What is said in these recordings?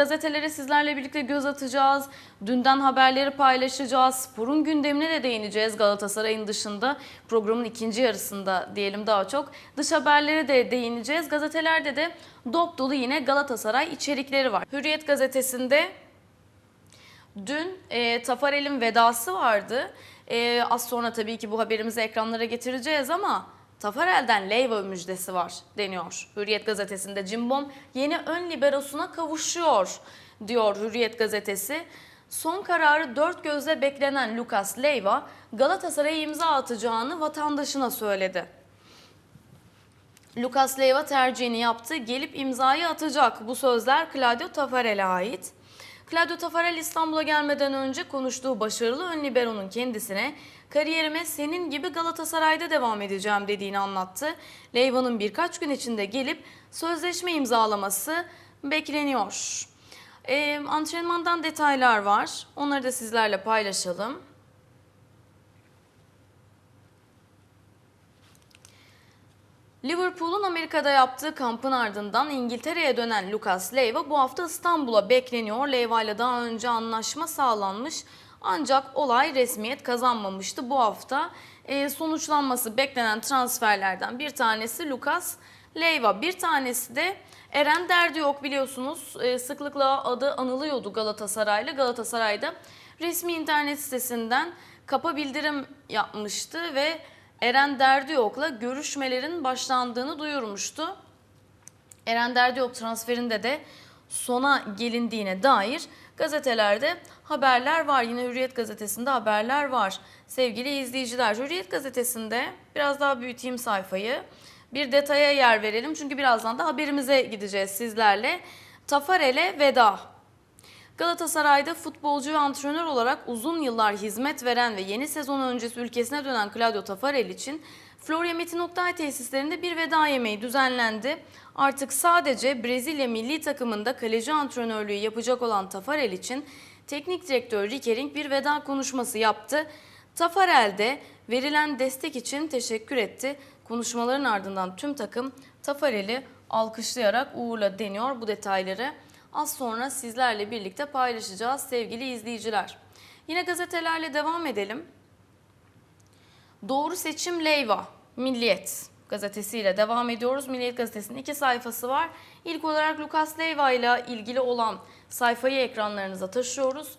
gazetelere sizlerle birlikte göz atacağız. Dünden haberleri paylaşacağız. Sporun gündemine de değineceğiz Galatasaray'ın dışında. Programın ikinci yarısında diyelim daha çok. Dış haberlere de değineceğiz. Gazetelerde de dop dolu yine Galatasaray içerikleri var. Hürriyet gazetesinde Dün e, Tafarel'in vedası vardı. E, az sonra tabii ki bu haberimizi ekranlara getireceğiz ama Tafarel'den Leyva müjdesi var deniyor. Hürriyet gazetesinde Cimbom yeni ön liberosuna kavuşuyor diyor Hürriyet gazetesi. Son kararı dört gözle beklenen Lucas Leyva Galatasaray'a imza atacağını vatandaşına söyledi. Lucas Leiva tercihini yaptı. Gelip imzayı atacak. Bu sözler Claudio Tafarel'e ait. Claudio Tafarel İstanbul'a gelmeden önce konuştuğu başarılı ön libero'nun kendisine kariyerime senin gibi Galatasaray'da devam edeceğim dediğini anlattı. Leiva'nın birkaç gün içinde gelip sözleşme imzalaması bekleniyor. Ee, antrenmandan detaylar var. Onları da sizlerle paylaşalım. Liverpool'un Amerika'da yaptığı kampın ardından İngiltere'ye dönen Lucas Leiva bu hafta İstanbul'a bekleniyor. Leiva ile daha önce anlaşma sağlanmış ancak olay resmiyet kazanmamıştı. Bu hafta e, sonuçlanması beklenen transferlerden bir tanesi Lucas Leiva. Bir tanesi de Eren Derdi yok biliyorsunuz e, sıklıkla adı anılıyordu Galatasaray'la. Galatasaray'da resmi internet sitesinden kapa bildirim yapmıştı ve Eren Derdiyok'la görüşmelerin başlandığını duyurmuştu. Eren Derdiyok transferinde de sona gelindiğine dair gazetelerde haberler var. Yine Hürriyet gazetesinde haberler var. Sevgili izleyiciler Hürriyet gazetesinde biraz daha büyüteyim sayfayı. Bir detaya yer verelim çünkü birazdan da haberimize gideceğiz sizlerle. Tafarel'e veda. Galatasaray'da futbolcu ve antrenör olarak uzun yıllar hizmet veren ve yeni sezon öncesi ülkesine dönen Claudio Tafarel için Florya Metin Oktay tesislerinde bir veda yemeği düzenlendi. Artık sadece Brezilya milli takımında kaleci antrenörlüğü yapacak olan Tafarel için teknik direktör Rikering bir veda konuşması yaptı. Tafarel de verilen destek için teşekkür etti. Konuşmaların ardından tüm takım Tafarel'i alkışlayarak uğurla deniyor bu detayları az sonra sizlerle birlikte paylaşacağız sevgili izleyiciler. Yine gazetelerle devam edelim. Doğru seçim Leyva, Milliyet gazetesiyle devam ediyoruz. Milliyet gazetesinin iki sayfası var. İlk olarak Lucas Leyva ile ilgili olan sayfayı ekranlarınıza taşıyoruz.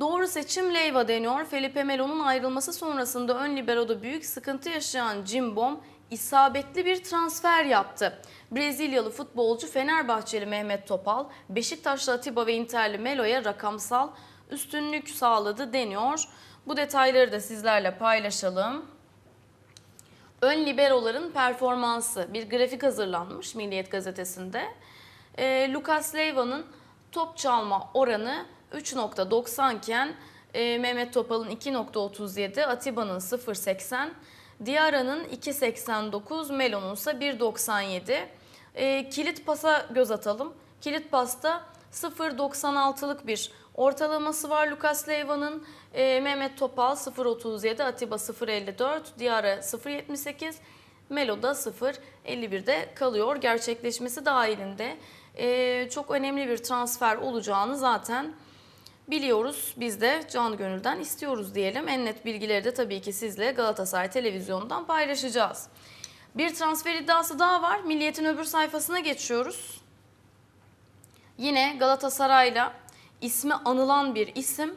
Doğru seçim Leyva deniyor. Felipe Melo'nun ayrılması sonrasında ön libero'da büyük sıkıntı yaşayan Cimbom isabetli bir transfer yaptı. Brezilyalı futbolcu Fenerbahçeli Mehmet Topal, Beşiktaşlı Atiba ve Interli Melo'ya rakamsal üstünlük sağladı deniyor. Bu detayları da sizlerle paylaşalım. Ön liberoların performansı bir grafik hazırlanmış Milliyet gazetesinde. E, Lucas Leiva'nın top çalma oranı 3.90 iken e, Mehmet Topal'ın 2.37, Atiba'nın 0.80, Diarra'nın 2.89, Melo'nun ise 1.97. E, kilit pasa göz atalım. Kilit pasta 0.96'lık bir ortalaması var Lucas Leiva'nın. E, Mehmet Topal 0.37, Atiba 0.54, Diarra 0.78, Melo da 0.51'de kalıyor. Gerçekleşmesi dahilinde e, çok önemli bir transfer olacağını zaten biliyoruz. Biz de canı gönülden istiyoruz diyelim. En net bilgileri de tabii ki sizle Galatasaray Televizyonu'ndan paylaşacağız. Bir transfer iddiası daha var. Milliyet'in öbür sayfasına geçiyoruz. Yine Galatasaray'la ismi anılan bir isim.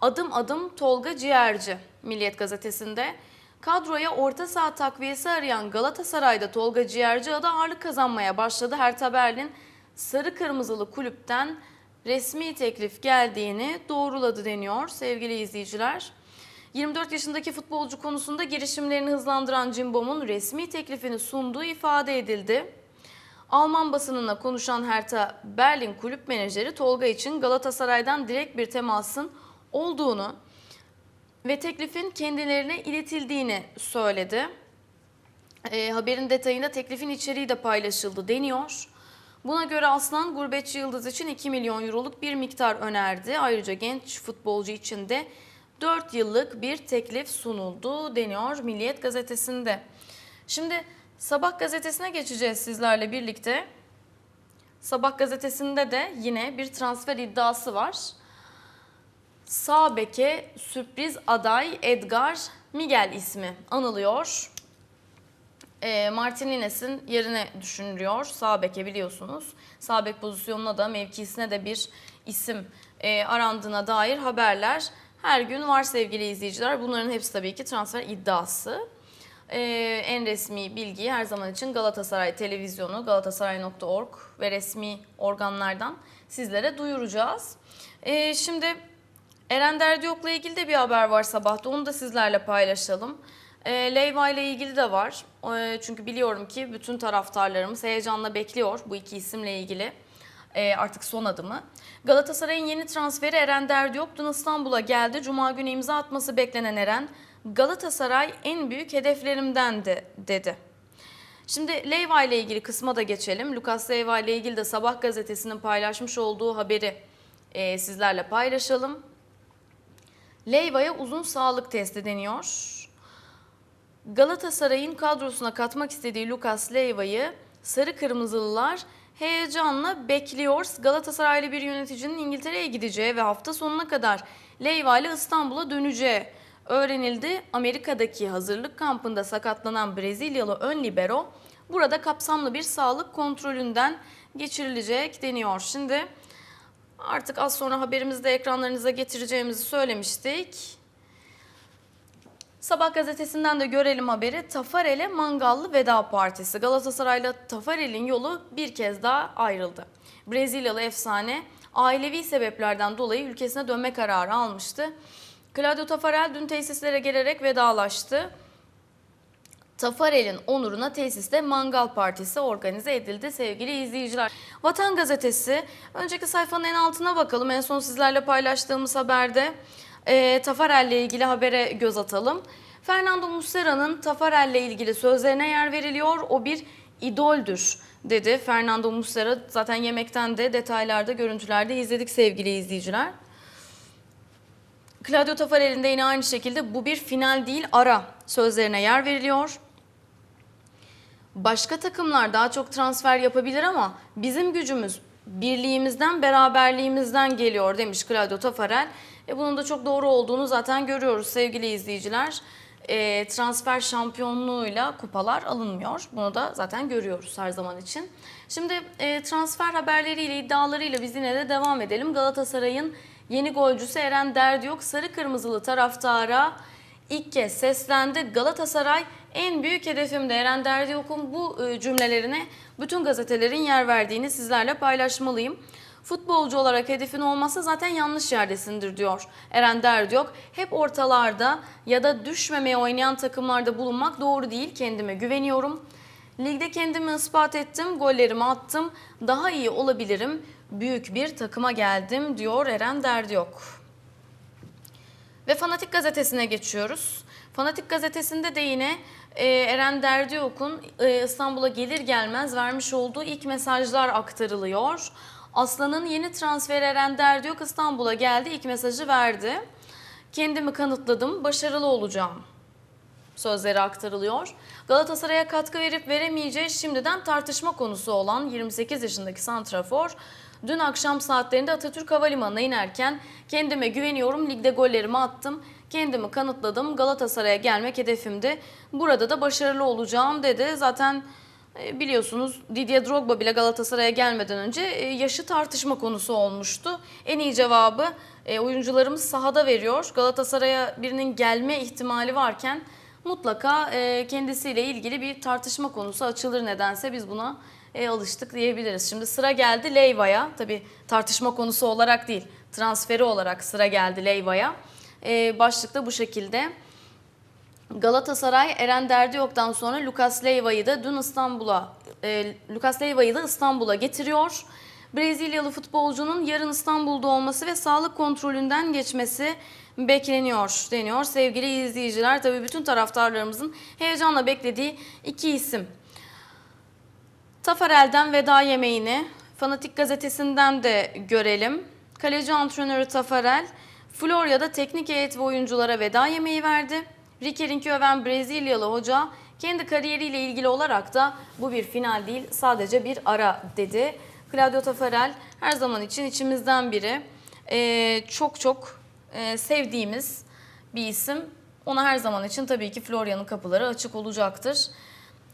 Adım adım Tolga Ciğerci Milliyet gazetesinde. Kadroya orta saha takviyesi arayan Galatasaray'da Tolga Ciğerci adı ağırlık kazanmaya başladı. Hertha Berlin sarı kırmızılı kulüpten resmi teklif geldiğini doğruladı deniyor sevgili izleyiciler. 24 yaşındaki futbolcu konusunda girişimlerini hızlandıran Cimbom'un resmi teklifini sunduğu ifade edildi. Alman basınına konuşan Hertha Berlin kulüp menajeri Tolga için Galatasaray'dan direkt bir temasın olduğunu ve teklifin kendilerine iletildiğini söyledi. E, haberin detayında teklifin içeriği de paylaşıldı deniyor. Buna göre Aslan gurbetçi yıldız için 2 milyon euroluk bir miktar önerdi. Ayrıca genç futbolcu için de 4 yıllık bir teklif sunuldu deniyor Milliyet gazetesinde. Şimdi Sabah gazetesine geçeceğiz sizlerle birlikte. Sabah gazetesinde de yine bir transfer iddiası var. Sağ beke sürpriz aday Edgar Miguel ismi anılıyor. E, Martinez'in yerine düşünülüyor. Sağ beke biliyorsunuz. Sağ bek pozisyonuna da mevkisine de bir isim e, arandığına dair haberler her gün var sevgili izleyiciler. Bunların hepsi tabii ki transfer iddiası. E, en resmi bilgiyi her zaman için Galatasaray Televizyonu, galatasaray.org ve resmi organlardan sizlere duyuracağız. E, şimdi Eren Derdiyok'la ilgili de bir haber var sabahta. Onu da sizlerle paylaşalım. E, Leyva ile ilgili de var. E, çünkü biliyorum ki bütün taraftarlarımız heyecanla bekliyor bu iki isimle ilgili. E, artık son adımı. Galatasaray'ın yeni transferi Eren Derdiyok dün İstanbul'a geldi. Cuma günü imza atması beklenen Eren, Galatasaray en büyük hedeflerimdendi dedi. Şimdi Leyva ile ilgili kısma da geçelim. Lucas Leyva ile ilgili de Sabah gazetesinin paylaşmış olduğu haberi e, sizlerle paylaşalım. Leyva'ya uzun sağlık testi deniyor. Galatasaray'ın kadrosuna katmak istediği Lucas Leyva'yı sarı kırmızılılar heyecanla bekliyor. Galatasaraylı bir yöneticinin İngiltere'ye gideceği ve hafta sonuna kadar Leyva ile İstanbul'a döneceği öğrenildi. Amerika'daki hazırlık kampında sakatlanan Brezilyalı ön libero burada kapsamlı bir sağlık kontrolünden geçirilecek deniyor. Şimdi artık az sonra haberimizde ekranlarınıza getireceğimizi söylemiştik. Sabah gazetesinden de görelim haberi. Tafarel'e mangallı veda partisi. Galatasaray'la Tafarel'in yolu bir kez daha ayrıldı. Brezilyalı efsane ailevi sebeplerden dolayı ülkesine dönme kararı almıştı. Claudio Tafarel dün tesislere gelerek vedalaştı. Tafarel'in onuruna tesiste mangal partisi organize edildi sevgili izleyiciler. Vatan Gazetesi, önceki sayfanın en altına bakalım. En son sizlerle paylaştığımız haberde e, Tafarel'le ilgili habere göz atalım. Fernando Muslera'nın Tafarel'le ilgili sözlerine yer veriliyor. O bir idoldür dedi Fernando Muslera. Zaten yemekten de detaylarda, görüntülerde izledik sevgili izleyiciler. Claudio Tafarel'in de yine aynı şekilde bu bir final değil ara sözlerine yer veriliyor. Başka takımlar daha çok transfer yapabilir ama bizim gücümüz birliğimizden, beraberliğimizden geliyor demiş Claudio Tafarel. E bunun da çok doğru olduğunu zaten görüyoruz sevgili izleyiciler. E, transfer şampiyonluğuyla kupalar alınmıyor. Bunu da zaten görüyoruz her zaman için. Şimdi e, transfer haberleriyle, iddialarıyla biz yine de devam edelim. Galatasaray'ın yeni golcüsü Eren Derdiyok sarı kırmızılı taraftara ilk kez seslendi. Galatasaray en büyük hedefimde Eren Derdiyok'un bu e, cümlelerine bütün gazetelerin yer verdiğini sizlerle paylaşmalıyım. Futbolcu olarak hedefin olmazsa zaten yanlış yerdesindir diyor Eren Derdiyok. Hep ortalarda ya da düşmemeye oynayan takımlarda bulunmak doğru değil. Kendime güveniyorum. Ligde kendimi ispat ettim, gollerimi attım. Daha iyi olabilirim. Büyük bir takıma geldim diyor Eren Derdiyok. Ve Fanatik Gazetesi'ne geçiyoruz. Fanatik Gazetesi'nde de yine e, Eren Derdiyok'un e, İstanbul'a gelir gelmez vermiş olduğu ilk mesajlar aktarılıyor. Aslan'ın yeni transferi Eren Derdiyok İstanbul'a geldi, ilk mesajı verdi. Kendimi kanıtladım, başarılı olacağım sözleri aktarılıyor. Galatasaray'a katkı verip veremeyeceği şimdiden tartışma konusu olan 28 yaşındaki santrafor dün akşam saatlerinde Atatürk Havalimanı'na inerken kendime güveniyorum, ligde gollerimi attım, kendimi kanıtladım, Galatasaray'a gelmek hedefimdi. Burada da başarılı olacağım dedi. Zaten e, biliyorsunuz Didier Drogba bile Galatasaray'a gelmeden önce e, yaşı tartışma konusu olmuştu. En iyi cevabı e, oyuncularımız sahada veriyor. Galatasaray'a birinin gelme ihtimali varken mutlaka kendisiyle ilgili bir tartışma konusu açılır nedense biz buna alıştık diyebiliriz. Şimdi sıra geldi Leyva'ya. Tabii tartışma konusu olarak değil, transferi olarak sıra geldi Leyva'ya. Başlıkta bu şekilde. Galatasaray Eren Derdiyok'tan sonra Lucas Leiva'yı da dün İstanbul'a e, Lucas Leiva'yı da İstanbul'a getiriyor. Brezilyalı futbolcunun yarın İstanbul'da olması ve sağlık kontrolünden geçmesi bekleniyor deniyor. Sevgili izleyiciler tabii bütün taraftarlarımızın heyecanla beklediği iki isim. Tafarel'den veda yemeğini Fanatik gazetesinden de görelim. Kaleci antrenörü Tafarel, Florya'da teknik heyet ve oyunculara veda yemeği verdi. Rickering'i öven Brezilyalı hoca kendi kariyeriyle ilgili olarak da bu bir final değil sadece bir ara dedi. Claudio Tafarel her zaman için içimizden biri. Ee, çok çok e, sevdiğimiz bir isim. Ona her zaman için tabii ki Florya'nın kapıları açık olacaktır.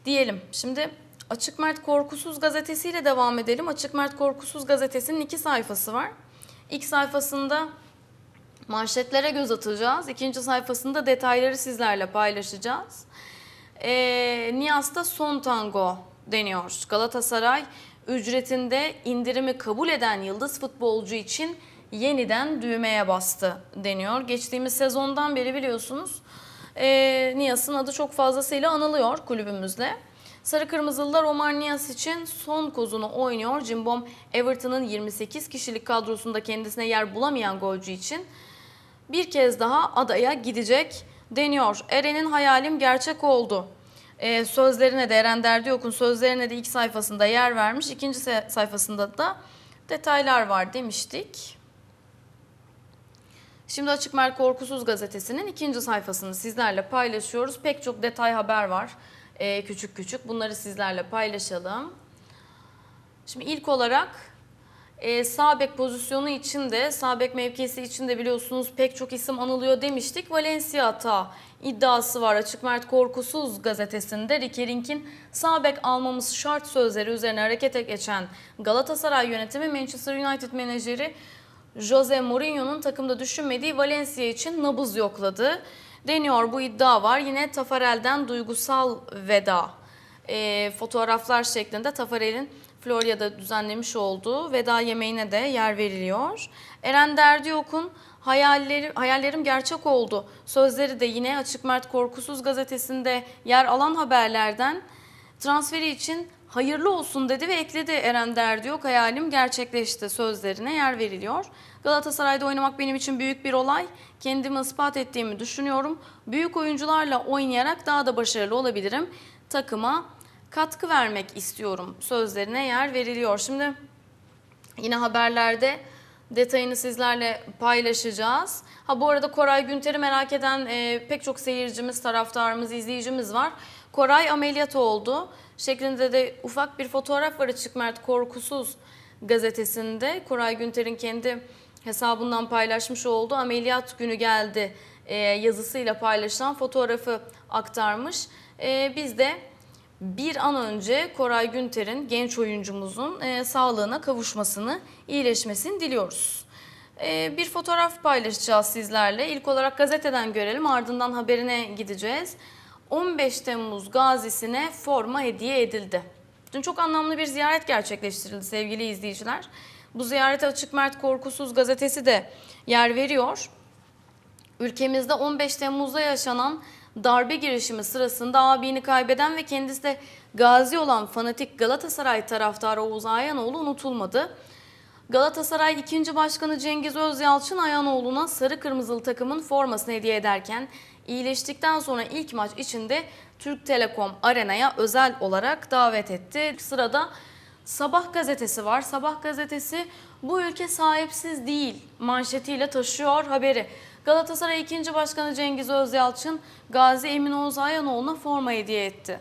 Diyelim. Şimdi Açık Mert Korkusuz gazetesiyle devam edelim. Açık Mert Korkusuz gazetesinin iki sayfası var. İlk sayfasında manşetlere göz atacağız. İkinci sayfasında detayları sizlerle paylaşacağız. Ee, Niyas'ta son tango deniyor. Galatasaray ücretinde indirimi kabul eden yıldız futbolcu için yeniden düğmeye bastı deniyor. Geçtiğimiz sezondan beri biliyorsunuz e, Niyas'ın adı çok fazlasıyla anılıyor kulübümüzle. Sarı Kırmızılılar Omar Niyas için son kozunu oynuyor. Cimbom Everton'ın 28 kişilik kadrosunda kendisine yer bulamayan golcü için bir kez daha adaya gidecek deniyor. Eren'in hayalim gerçek oldu. Ee, sözlerine de Eren Derdiyok'un sözlerine de ilk sayfasında yer vermiş. İkinci sayfasında da detaylar var demiştik. Şimdi Açık Mert Korkusuz gazetesinin ikinci sayfasını sizlerle paylaşıyoruz. Pek çok detay haber var. Ee, küçük küçük. Bunları sizlerle paylaşalım. Şimdi ilk olarak e, sağ bek pozisyonu için de sağ bek mevkisi için de biliyorsunuz pek çok isim anılıyor demiştik. Valencia hata iddiası var Açık Mert Korkusuz gazetesinde. Rikerink'in sağ bek almamız şart sözleri üzerine harekete geçen Galatasaray yönetimi Manchester United menajeri Jose Mourinho'nun takımda düşünmediği Valencia için nabız yokladı. Deniyor bu iddia var. Yine Tafarel'den duygusal veda e, fotoğraflar şeklinde Tafarel'in Florya'da düzenlemiş olduğu veda yemeğine de yer veriliyor. Eren Derdiyok'un hayalleri, hayallerim gerçek oldu. Sözleri de yine Açık Mert Korkusuz gazetesinde yer alan haberlerden transferi için hayırlı olsun dedi ve ekledi Eren Derdiyok hayalim gerçekleşti sözlerine yer veriliyor. Galatasaray'da oynamak benim için büyük bir olay. Kendimi ispat ettiğimi düşünüyorum. Büyük oyuncularla oynayarak daha da başarılı olabilirim. Takıma katkı vermek istiyorum sözlerine yer veriliyor. Şimdi yine haberlerde detayını sizlerle paylaşacağız. Ha bu arada Koray Günter'i merak eden e, pek çok seyircimiz, taraftarımız, izleyicimiz var. Koray ameliyat oldu şeklinde de ufak bir fotoğraf var Açık Mert Korkusuz gazetesinde. Koray Günter'in kendi hesabından paylaşmış olduğu ameliyat günü geldi e, yazısıyla paylaşılan fotoğrafı aktarmış. E, biz de bir an önce Koray Günter'in genç oyuncumuzun e, sağlığına kavuşmasını, iyileşmesini diliyoruz. Bir fotoğraf paylaşacağız sizlerle. İlk olarak gazeteden görelim ardından haberine gideceğiz. 15 Temmuz gazisine forma hediye edildi. Dün çok anlamlı bir ziyaret gerçekleştirildi sevgili izleyiciler. Bu ziyarete Açık Mert Korkusuz gazetesi de yer veriyor. Ülkemizde 15 Temmuz'da yaşanan darbe girişimi sırasında abini kaybeden ve kendisi de gazi olan fanatik Galatasaray taraftarı Oğuz Ayanoğlu unutulmadı. Galatasaray 2. Başkanı Cengiz Özyalçın Ayanoğlu'na sarı kırmızılı takımın formasını hediye ederken iyileştikten sonra ilk maç içinde Türk Telekom Arena'ya özel olarak davet etti. Sırada Sabah gazetesi var. Sabah gazetesi bu ülke sahipsiz değil manşetiyle taşıyor haberi. Galatasaray 2. Başkanı Cengiz Özyalçın Gazi Emin Oğuz Ayanoğlu'na forma hediye etti.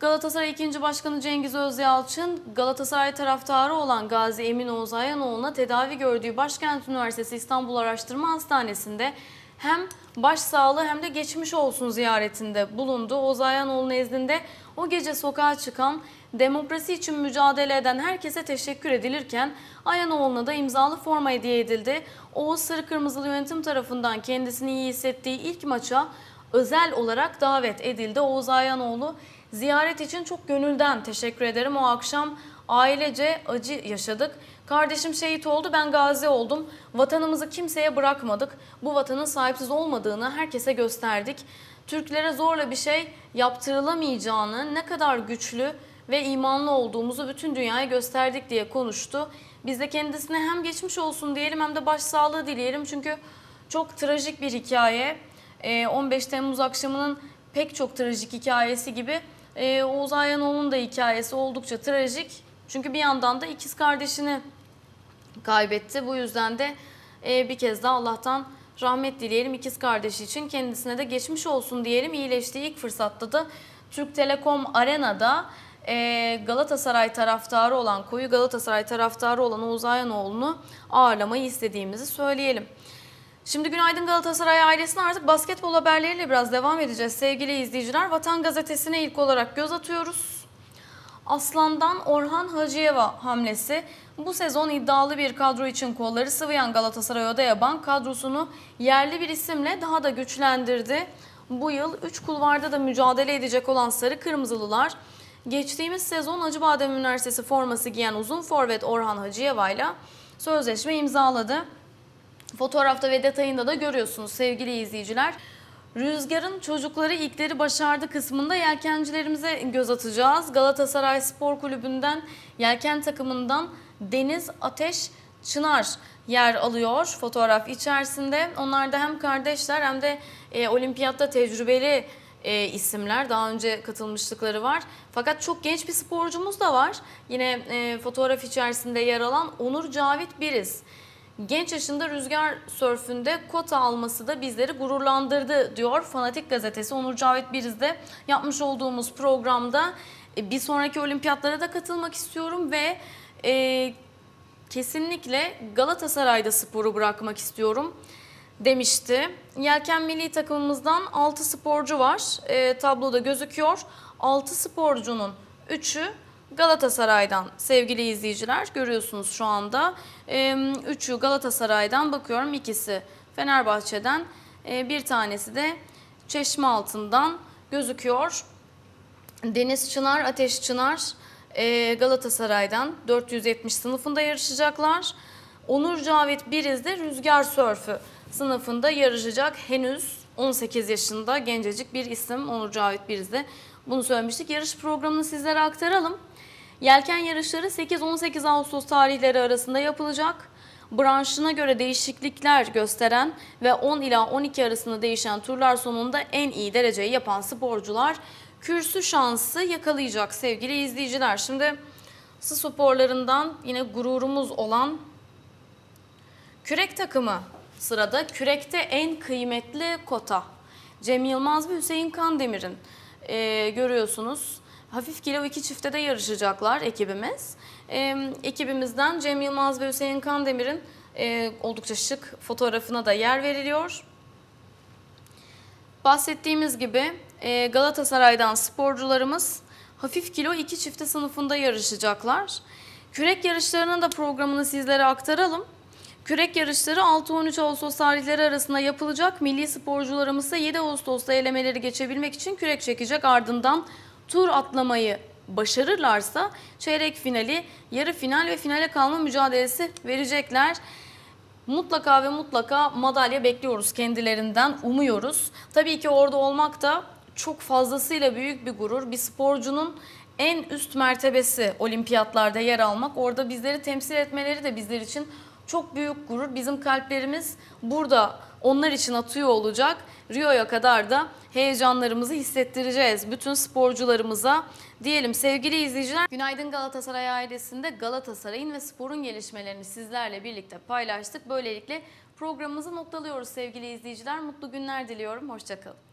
Galatasaray 2. Başkanı Cengiz Özyalçın Galatasaray taraftarı olan Gazi Emin Oğuz Ayanoğlu'na tedavi gördüğü Başkent Üniversitesi İstanbul Araştırma Hastanesi'nde hem başsağlığı hem de geçmiş olsun ziyaretinde bulundu. Oğuz Ayanoğlu nezdinde o gece sokağa çıkan demokrasi için mücadele eden herkese teşekkür edilirken Ayanoğlu'na da imzalı forma hediye edildi. Oğuz Sarı Kırmızılı yönetim tarafından kendisini iyi hissettiği ilk maça özel olarak davet edildi. Oğuz Ayanoğlu ziyaret için çok gönülden teşekkür ederim. O akşam ailece acı yaşadık. Kardeşim şehit oldu, ben gazi oldum. Vatanımızı kimseye bırakmadık. Bu vatanın sahipsiz olmadığını herkese gösterdik. Türklere zorla bir şey yaptırılamayacağını, ne kadar güçlü ve imanlı olduğumuzu bütün dünyaya gösterdik diye konuştu. Biz de kendisine hem geçmiş olsun diyelim hem de başsağlığı dileyelim. Çünkü çok trajik bir hikaye. Ee, 15 Temmuz akşamının pek çok trajik hikayesi gibi e, Oğuz Ayanoğlu'nun da hikayesi oldukça trajik. Çünkü bir yandan da ikiz kardeşini kaybetti. Bu yüzden de e, bir kez daha Allah'tan rahmet dileyelim ikiz kardeşi için. Kendisine de geçmiş olsun diyelim. İyileştiği ilk fırsatta da Türk Telekom Arena'da e, Galatasaray taraftarı olan, koyu Galatasaray taraftarı olan Oğuz Ayanoğlu'nu ağırlamayı istediğimizi söyleyelim. Şimdi Günaydın Galatasaray ailesine artık basketbol haberleriyle biraz devam edeceğiz sevgili izleyiciler. Vatan Gazetesi'ne ilk olarak göz atıyoruz. Aslan'dan Orhan Hacıyeva hamlesi bu sezon iddialı bir kadro için kolları sıvayan Galatasaray Odaya Bank kadrosunu yerli bir isimle daha da güçlendirdi. Bu yıl 3 kulvarda da mücadele edecek olan Sarı Kırmızılılar geçtiğimiz sezon Acıbadem Üniversitesi forması giyen uzun forvet Orhan Hacıyeva ile sözleşme imzaladı. Fotoğrafta ve detayında da görüyorsunuz sevgili izleyiciler. Rüzgar'ın çocukları ilkleri başardı kısmında yelkencilerimize göz atacağız. Galatasaray Spor Kulübü'nden yelken takımından Deniz Ateş Çınar yer alıyor fotoğraf içerisinde. Onlar da hem kardeşler hem de e, olimpiyatta tecrübeli e, isimler. Daha önce katılmışlıkları var. Fakat çok genç bir sporcumuz da var. Yine e, fotoğraf içerisinde yer alan Onur Cavit Biriz. Genç yaşında rüzgar sörfünde kota alması da bizleri gururlandırdı diyor Fanatik Gazetesi. Onur Cavit Biriz'de yapmış olduğumuz programda e, bir sonraki olimpiyatlara da katılmak istiyorum ve e, kesinlikle Galatasaray'da sporu bırakmak istiyorum demişti. Yelken milli takımımızdan 6 sporcu var. E, tabloda gözüküyor. 6 sporcunun 3'ü Galatasaray'dan sevgili izleyiciler görüyorsunuz şu anda. Üçü Galatasaray'dan bakıyorum ikisi Fenerbahçe'den e, bir tanesi de Çeşme altından gözüküyor. Deniz Çınar, Ateş Çınar e, Galatasaray'dan 470 sınıfında yarışacaklar. Onur Cavit Biriz de Rüzgar Sörfü sınıfında yarışacak. Henüz 18 yaşında gencecik bir isim Onur Cavit Biriz de. Bunu söylemiştik. Yarış programını sizlere aktaralım. Yelken yarışları 8-18 Ağustos tarihleri arasında yapılacak. Branşına göre değişiklikler gösteren ve 10 ila 12 arasında değişen turlar sonunda en iyi dereceyi yapan sporcular kürsü şansı yakalayacak sevgili izleyiciler. Şimdi su sporlarından yine gururumuz olan kürek takımı sırada. Kürekte en kıymetli kota. Cem Yılmaz ve Hüseyin Kandemir'in e, görüyorsunuz. Hafif kilo iki çifte de yarışacaklar ekibimiz. E, ekibimizden Cem Yılmaz ve Hüseyin Kandemir'in e, oldukça şık fotoğrafına da yer veriliyor. Bahsettiğimiz gibi e, Galatasaray'dan sporcularımız hafif kilo iki çifte sınıfında yarışacaklar. Kürek yarışlarının da programını sizlere aktaralım. Kürek yarışları 6-13 Ağustos tarihleri arasında yapılacak. Milli sporcularımız ise 7 Ağustos'ta elemeleri geçebilmek için kürek çekecek. Ardından tur atlamayı başarırlarsa çeyrek finali, yarı final ve finale kalma mücadelesi verecekler. Mutlaka ve mutlaka madalya bekliyoruz kendilerinden, umuyoruz. Tabii ki orada olmak da çok fazlasıyla büyük bir gurur. Bir sporcunun en üst mertebesi olimpiyatlarda yer almak. Orada bizleri temsil etmeleri de bizler için çok büyük gurur. Bizim kalplerimiz burada onlar için atıyor olacak. Rio'ya kadar da heyecanlarımızı hissettireceğiz bütün sporcularımıza. Diyelim sevgili izleyiciler. Günaydın Galatasaray ailesinde Galatasaray'ın ve sporun gelişmelerini sizlerle birlikte paylaştık. Böylelikle programımızı noktalıyoruz sevgili izleyiciler. Mutlu günler diliyorum. Hoşçakalın.